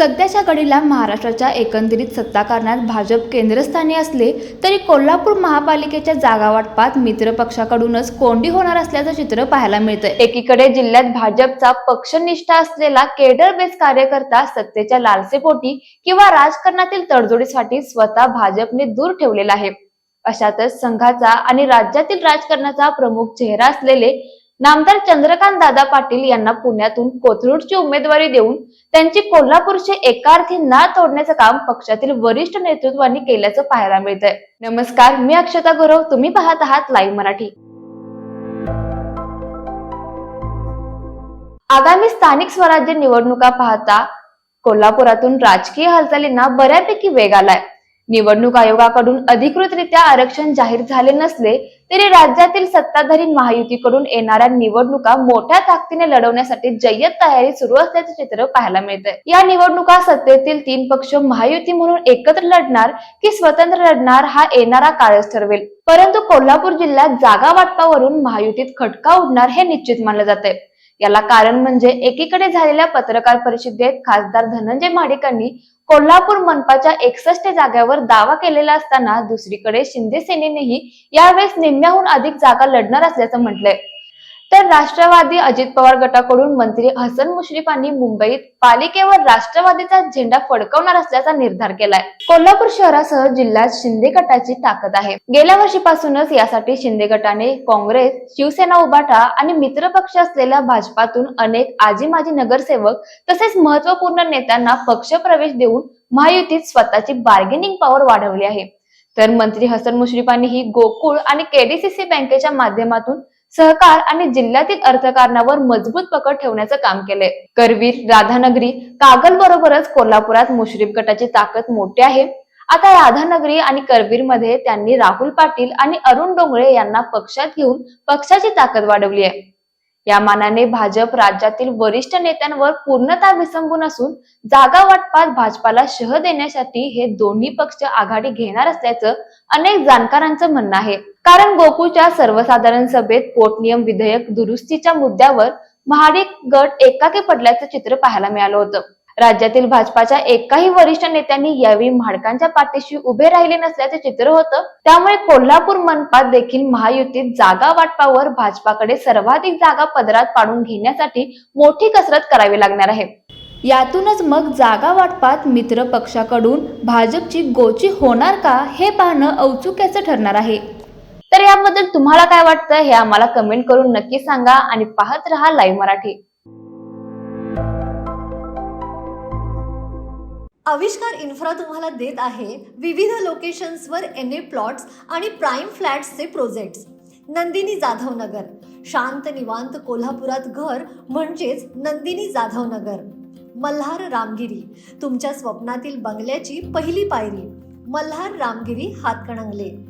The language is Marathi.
सध्याच्या घडीला महाराष्ट्राच्या एकंदरीत सत्ताकारणात भाजप केंद्रस्थानी असले तरी कोल्हापूर महापालिकेच्या जागा वाटपात मित्र पक्षाकडूनच कोंडी होणार असल्याचं चित्र पाहायला मिळतंय. एकीकडे जिल्ह्यात भाजपचा पक्षनिष्ठा असलेला केडर बेस कार्यकर्ता सत्तेच्या लालसेपोटी किंवा राजकारणातील तडजोडीसाठी स्वतः भाजपने दूर ठेवलेला आहे. अशातच संघाचा आणि राज्यातील राजकारणाचा प्रमुख चेहरा असलेले नामदार चंद्रकांत दादा पाटील यांना पुण्यातून कोथरूडची उमेदवारी देऊन त्यांची कोल्हापूरचे एकार्थी ना तोडण्याचं काम पक्षातील वरिष्ठ नेतृत्वांनी केल्याचं पाहायला मिळतंय. नमस्कार मी अक्षता गुरव. तुम्ही पाहत आहात लाईव्ह मराठी. आगामी स्थानिक स्वराज्य निवडणुका पाहता कोल्हापुरातून राजकीय हालचालींना बऱ्यापैकी वेग आलाय. निवडणूक आयोगाकडून अधिकृतरित्या आरक्षण जाहीर झाले नसले तरी राज्यातील सत्ताधारी महायुतीकडून येणाऱ्या निवडणुका मोठ्या ताकदीने लढवण्यासाठी जय्यत तयारी सुरू असल्याचे चित्र पाहायला मिळतंय. या निवडणुका सत्तेतील तीन पक्ष महायुती म्हणून एकत्र लढणार की स्वतंत्र लढणार हा येणारा काळच ठरवेल. परंतु कोल्हापूर जिल्ह्यात जागा वाटपावरून महायुतीत खटका उडणार हे निश्चित मानलं जाते याला कारण म्हणजे एकीकडे झालेल्या पत्रकार परिषदेत खासदार धनंजय महाडिकांनी कोल्हापूर मनपाच्या एकसष्ट जागेवर दावा केलेला असताना दुसरीकडे शिंदे सेनेनेही यावेळेस निम्म्याहून अधिक जागा लढणार असल्याचं म्हटलंय. तर राष्ट्रवादी अजित पवार गटाकडून मंत्री हसन मुश्रीफांनी मुंबईत पालिकेवर राष्ट्रवादीचा झेंडा फडकवणार असल्याचा निर्धार केलाय. कोल्हापूर शहरासह जिल्ह्यात शिंदे गटाची ताकद आहे. गेल्या वर्षीपासूनच यासाठी शिंदे गटाने काँग्रेस शिवसेना उभाटा आणि मित्र पक्ष असलेल्या भाजपातून अनेक आजी माजी नगरसेवक तसेच महत्त्वपूर्ण नेत्यांना पक्ष प्रवेश देऊन महायुतीत स्वतःची बार्गेनिंग पॉवर वाढवली आहे. तर मंत्री हसन मुश्रीफांनी ही गोकुळ आणि केडीसीसी बँकेच्या माध्यमातून सहकार आणि जिल्ह्यातील अर्थकारणावर मजबूत पकड ठेवण्याचं काम केलंय. करवीर राधानगरी कागल बरोबरच कोल्हापुरात मुश्रीफ गटाची ताकद मोठी आहे. आता राधानगरी आणि करवीरमध्ये त्यांनी राहुल पाटील आणि अरुण डोंगळे यांना पक्षात घेऊन पक्षाची ताकद वाढवली आहे. या मानाने भाजप राज्यातील वरिष्ठ नेत्यांवर पूर्णतः विसंबून असून जागा वाटपात भाजपाला शह देण्यासाठी हे दोन्ही पक्ष आघाडी घेणार असल्याचं अनेक जाणकारांचं म्हणणं आहे. कारण गोकुळच्या सर्वसाधारण सभेत पोटनियम विधेयक दुरुस्तीच्या मुद्द्यावर महाडिक गट एकाकी पडल्याचं चित्र पाहायला मिळालं होतं. राज्यातील भाजपाच्या एकाही वरिष्ठ नेत्यांनी यावेळी म्हाडकांच्या पाठीशी उभे राहिले नसल्याचे चित्र होतं. त्यामुळे कोल्हापूर मनपात देखील महायुतीत जागा वाटपावर भाजपाकडे सर्वाधिक जागा पदरात पाडून घेण्यासाठी मोठी कसरत करावी लागणार आहे. यातूनच मग जागा वाटपात मित्र पक्षाकडून भाजपची गोची होणार का हे पाहणं औचुक्याचं ठरणार आहे. तर याबद्दल तुम्हाला काय वाटतं हे आम्हाला कमेंट करून नक्की सांगा आणि पाहत रहा लाईव्ह मराठी. आविष्कार इन्फ्रा तुम्हाला देत आहे विविध लोकेशन्सवर एन ए प्लॉट्स आणि प्राईम फ्लॅट्सचे प्रोजेक्ट्स नंदिनी जाधव नगर. शांत निवांत कोल्हापुरात घर म्हणजेच नंदिनी जाधव नगर. मल्हार रामगिरी. तुमच्या स्वप्नातील बंगल्याची पहिली पायरी. मल्हार रामगिरी हातकणंगले.